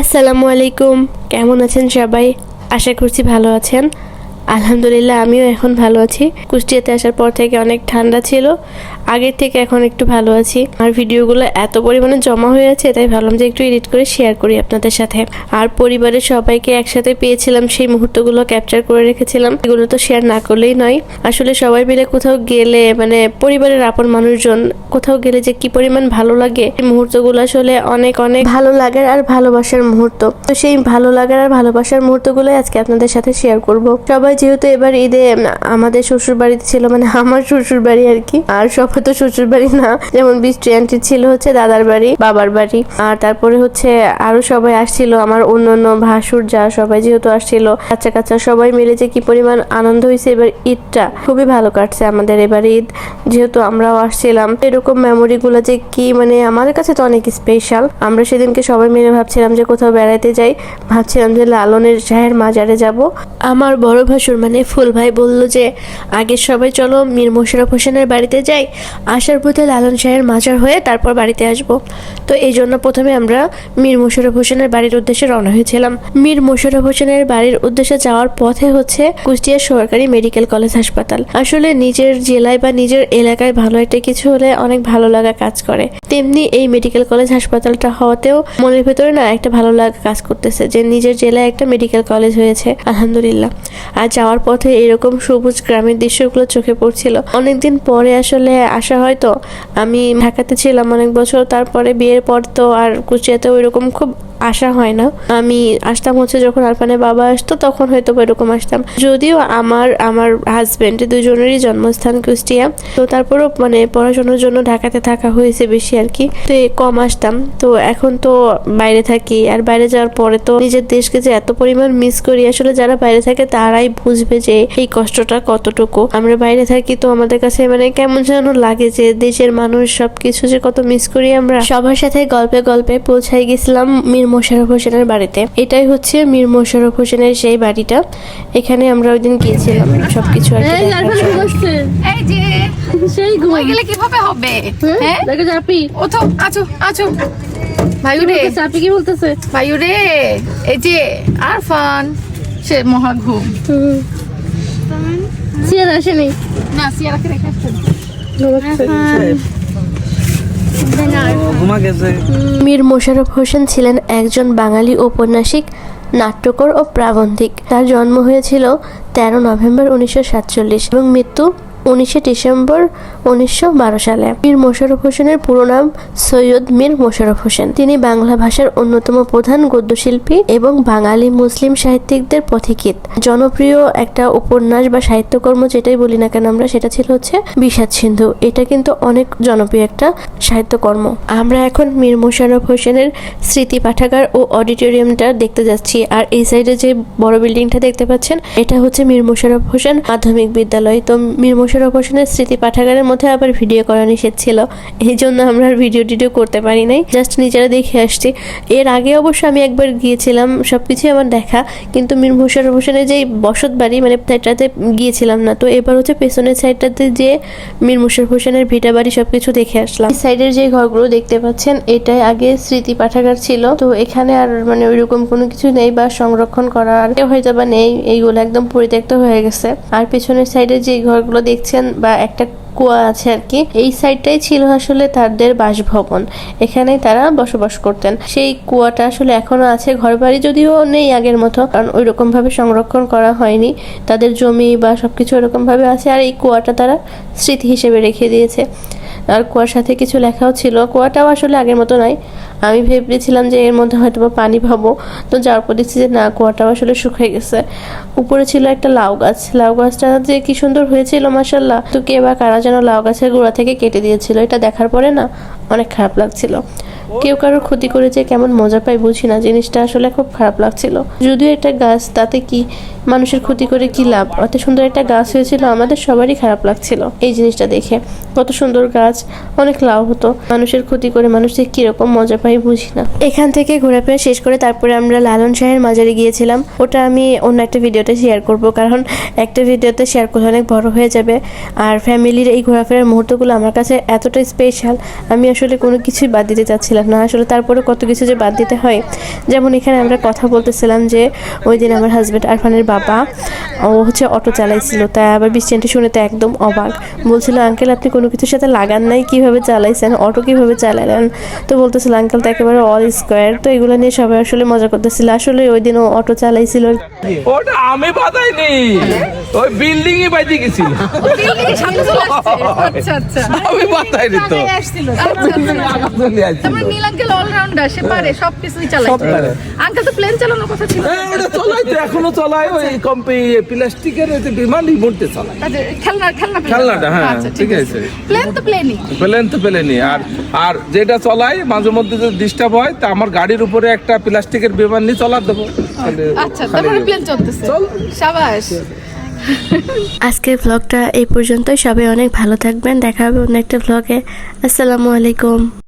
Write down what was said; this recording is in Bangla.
আসসালামু আলাইকুম। কেমন আছেন সবাই? আশা করছি ভালো আছেন। আলহামদুলিল্লাহ, আমিও এখন ভালো আছি। কুষ্টিয়াতে আসার পর থেকে অনেক ঠান্ডা ছিল। আগের থেকে এখন একটু ভালো আছি। আর ভিডিওগুলো এত পরিমাণে জমা হয়ে আছে, তাই ভাবলাম যে একটু এডিট করে শেয়ার করি আপনাদের সাথে। আর পরিবারের সবাইকে একসাথে পেয়েছিলাম, সেই মুহূর্তগুলো ক্যাপচার করে রেখেছিলাম। এগুলো তো শেয়ার না করলেই নয়। আসলে সবাই মিলে কোথাও গেলে মানে পরিবারের আপন মানুষজন কোথাও গেলে যে কি পরিমাণ ভালো লাগে, এই মুহূর্তগুলো আসলে অনেক অনেক ভালো লাগার আর ভালোবাসার মুহূর্ত। তো সেই ভালো লাগার আর ভালোবাসার মুহূর্তগুলো আজকে আপনাদের সাথে শেয়ার করব। সবাই যেহেতু এবার ঈদে আমাদের শ্বশুর বাড়িতে ছিল মানে আমার শ্বশুর বাড়ি আর কি, আর সবাই তো শ্বশুর বাড়ি না। যেমন বৃষ্টি আন্টি ছিল হচ্ছে দাদার বাড়ি, বাবার বাড়ি। আর তারপরে হচ্ছে আরও সবাই আসছিল, আমার অন্য অন্য ভাসুর যা সবাই যেহেতু আসছিল কাচ্চা কাচ্চা সবাই মিলে যে কি পরিমাণ আনন্দ হয়েছে এবার ঈদটা খুবই ভালো কাটছে আমাদের এবার ঈদ। যেহেতু আমরাও আসছিলাম, এরকম মেমোরি গুলো যে কি মানে আমাদের কাছে তো অনেক স্পেশাল আমরা সেদিনকে সবাই মিলে ভাবছিলাম যে কোথাও বেড়াতে যাই, ভাবছিলাম যে লালনের শাহের মাজারে যাব। আমার বড় ভাসুর মানে ফুল ভাই বলল যে, আগে সবাই চলো মীর মোশারফ হোসেনের বাড়িতে যাই আসার পথে লালন শাহের মাজার হয়ে তারপর বাড়িতে আসব। তো এই জন্য প্রথমে আমরা মীর মোশারফ হোসেনের বাড়ির উদ্দেশ্যে রওনা হয়েছিলাম। মীর মোশারফ হোসেনের বাড়ির উদ্দেশ্যে যাওয়ার পথে হচ্ছে কুষ্টিয়া সরকারি মেডিকেল কলেজ হাসপাতাল। আসলে নিজের জেলায় বা নিজের এলাকায় ভালো একটা কিছু হলে অনেক ভালো লাগা কাজ করে। তেমনি এই মেডিকেল কলেজ হাসপাতালটা হওয়াতেও মনের ভেতরে না একটা ভালো লাগা কাজ করতেছে যে নিজের জেলায় একটা মেডিকেল কলেজ হয়েছে, আলহামদুলিল্লাহ। আর যাওয়ার পথে এরকম সবুজ গ্রামের দৃশ্যগুলো চোখে পড়ছিল। অনেকদিন পরে আসলে আসা হয় তো। আমি ঢাকাতে ছিলাম অনেক বছর, তারপরে বিয়ের পর তো আর কুচিয়াতে ওইরকম খুব আসা হয় না। আমি আসতাম হচ্ছে যখন আরফানের বাবা আসতো, তখন হয়তো এরকম আসতাম। যদিও আমার আমার হাজবেন্ড দুজনেরই জন্মস্থান কুষ্টিয়া। তো তারপরও মানে পড়াশোনার জন্য ঢাকাতে থাকা হয়েছে বেশি আর কি। তো কম আসতাম। তো এখন তো বাইরে থাকি। আর বাইরে যাওয়ার পরে তো নিজের দেশকে যে এত পরিমাণ মিস করি, আসলে যারা বাইরে থাকে তারাই বুঝবে যে এই কষ্টটা কতটুকু। আমরা বাইরে থাকি তো আমাদের কাছে মানে কেমন যেন লাগে যে দেশের মানুষ সবকিছু যে কত মিস করি আমরা। সবার সাথে গল্পে গল্পে পৌঁছাই গেছিলাম মীর মোশারফ হোসেনের বাড়িতে। এটাই হচ্ছে মীর মোশারফ হোসেনের সেই বাড়িটা। এখানে আমরা ওই দিন গিয়েছিলাম সবকিছু আর কি সেই ঘুমাই গেলে কীভাবে হবে? হ্যাঁ? দেখো তো আছো আছো। ভাইউ রে চাপি কি বলতেছে? ভাইউ রে এই যে আরফান সে মহা ঘুম। সিয়ার আসেনি। না সিয়ারাকে রেখে আসছে মীর মোশাররফ হোসেন ছিলেন একজন বাঙালি ঔপন্যাসিক, নাট্যকর ও প্রাবন্ধিক। তার জন্ম হয়েছিল তেরো নভেম্বর উনিশশো সাতচল্লিশ এবং মৃত্যু উনিশে ডিসেম্বর উনিশশো বারো সালে। মীর মোশাররফ হোসেনের পুরো নাম সৈয়দ মীর মোশাররফ হোসেন। তিনি বাংলা ভাষার অন্যতম প্রধান গদ্যশিল্পী এবং বাঙালি মুসলিম সাহিত্যিকদের পথিকৃৎ। জনপ্রিয় একটা উপন্যাস বা সাহিত্যকর্ম যেটাই বলি না কেন আমরা, সেটা ছিল হচ্ছে বিষাদ সিন্ধু। এটা কিন্তু অনেক জনপ্রিয় একটা সাহিত্যকর্ম। আমরা এখন মীর মোশাররফ হোসেনের স্মৃতি পাঠাগার ও অডিটোরিয়ামটা দেখতে যাচ্ছি। আর এই সাইডে যে বড় বিল্ডিংটা দেখতে পাচ্ছেন, এটা হচ্ছে মীর মোশাররফ হোসেন মাধ্যমিক বিদ্যালয়। তো মীর মোশাররফ হোসেনের স্মৃতি পাঠাগারের মধ্যে আবার ভিডিও করা নিষেধ ছিল। এই জন্য আমরা আর ভিডিও টিডিও করতে পারি নাই। জাস্ট নিজেরা দেখে আসছি। এর আগে অবশ্য আমি একবার গিয়েছিলাম সব কিছুই আমার দেখা। কিন্তু মীর মোশাররফ হোসেনের যে বসত বাড়ি মানে সাইডটাতে গিয়েছিলাম না। তো এবার হচ্ছে পেছনের সাইডটাতে যে মীর মোশাররফ হোসেনের ভিটা বাড়ি, সবকিছু দেখে আসলাম। এই সাইডের যে ঘরগুলো দেখতে পাচ্ছেন, এটাই আগে স্মৃতি পাঠাগার ছিল। তো এখানে আর মানে ওইরকম কোনো কিছু নেই বা সংরক্ষণ করা আর হয়তো বা নেই। এইগুলো একদম পরিত্যক্ত হয়ে গেছে। আর পেছনের সাইডে যে ঘরগুলো দেখছেন বা একটা কুয়া আছে আর কি, এই সাইডটাই ছিল আসলে তাদের বাসভবন। এখানে তারা বসবাস করতেন। সেই কুয়াটা আসলে এখনও আছে ঘর বাড়ি যদিও নেই আগের মতো, কারণ ওই রকম ভাবে সংরক্ষণ করা হয়নি। তাদের জমি বা সবকিছু ওরকম ভাবে আছে, আর এই কুয়াটা তারা স্মৃতি হিসেবে রেখে দিয়েছে। আর কুয়ার সাথে কিছু লেখাও ছিল। কুয়াটাও আসলে আগের মতো নাই। আমি ভেবেছিলাম যে এর মধ্যে হয়তো বা পানি পাবো। তো যাওয়ার পর দেখছি যে না, কুয়াটাও আসলে শুকিয়ে গেছে। উপরে ছিল একটা লাউ গাছ। লাউ গাছটা যে কি সুন্দর হয়েছিল মাসাল্লাহ তো কে বা কারা যেন লাউ গাছের গোড়া থেকে কেটে দিয়েছিল, এটা দেখার পরে না অনেক খারাপ লাগছিল। কেউ কারোর ক্ষতি করেছে কেমন মজা পায় বুঝি না। জিনিসটা আসলে খুব খারাপ লাগছিল। যদিও একটা গাছ, তাতে কি মানুষের ক্ষতি করে কি লাভ? অত সুন্দর একটা গাছ হয়েছিল, আমাদের সবারই খারাপ লাগছিল এই জিনিসটা দেখে। কত সুন্দর গাছ, অনেক লাভ হতো। মানুষের ক্ষতি করে মানুষ যে কীরকম মজা পাই বুঝি না। এখান থেকে ঘোরাফেরা শেষ করে তারপরে আমরা লালন শাহের মাজারে গিয়েছিলাম। ওটা আমি অন্য একটা ভিডিওতে শেয়ার করব, কারণ একটা ভিডিওতে শেয়ার করলে অনেক বড় হয়ে যাবে। আর ফ্যামিলির এই ঘোরাফেরার মুহূর্তগুলো আমার কাছে এতটা স্পেশাল আমি আসলে কোনো কিছুই বাদ দিতে চাচ্ছিলাম খারাপ না আসলে তারপরে কত কিছু যে বাদ দিতে হয়। যেমন এখানে আমরা কথা বলতেছিলাম যে ওই দিন আমার হাজব্যান্ড আরফানের বাবা ও হচ্ছে অটো চালাইছিল তাই আবার বৃষ্টিটি শুনে তো একদম অবাক। বলছিল আঙ্কেল আপনি কোনো কিছুর সাথে লাগান নাই? কীভাবে চালাইছেন? অটো কীভাবে চালালেন? তো বলতেছিল আঙ্কেল তো একেবারে অল স্কোয়ার তো এগুলো নিয়ে সবাই আসলে মজা করতেছিল। আসলে ওই দিন ও অটো চালাইছিল। ওটা আমি বাজাইনি। ওই বিল্ডিং এ বাইতে গেছিল। আচ্ছা আচ্ছা। আমি তো। নীল আঙ্কেল অলরাউন্ডার সে পারে সব। আঙ্কেল তো প্লেন চালানোর কথা ছিল। হ্যাঁ, ওটা চলাই তো এখনও চলাই ওই কম্পি প্লাস্টিকের ওই বিমান রিমোটে খেলনা খেলনা খেলনাটা, হ্যাঁ, আচ্ছা, ঠিক আছে। প্লেন তো প্লেনই প্লেন তো প্লেনই আর আর যেটা চলাই মাঝে মধ্যে যদি ডিস্টার্ব হয় তা আমার গাড়ির উপরে একটা প্লাস্টিকের বিমান নিয়ে চলা দেবো। আচ্ছা তারপরে প্লেন চলতেছে। চল। সাবাস। আজকের ব্লগটা এই পর্যন্তই। সবাই অনেক ভালো থাকবেন। দেখা হবে অন্য একটা ব্লগে আসসালামু আলাইকুম।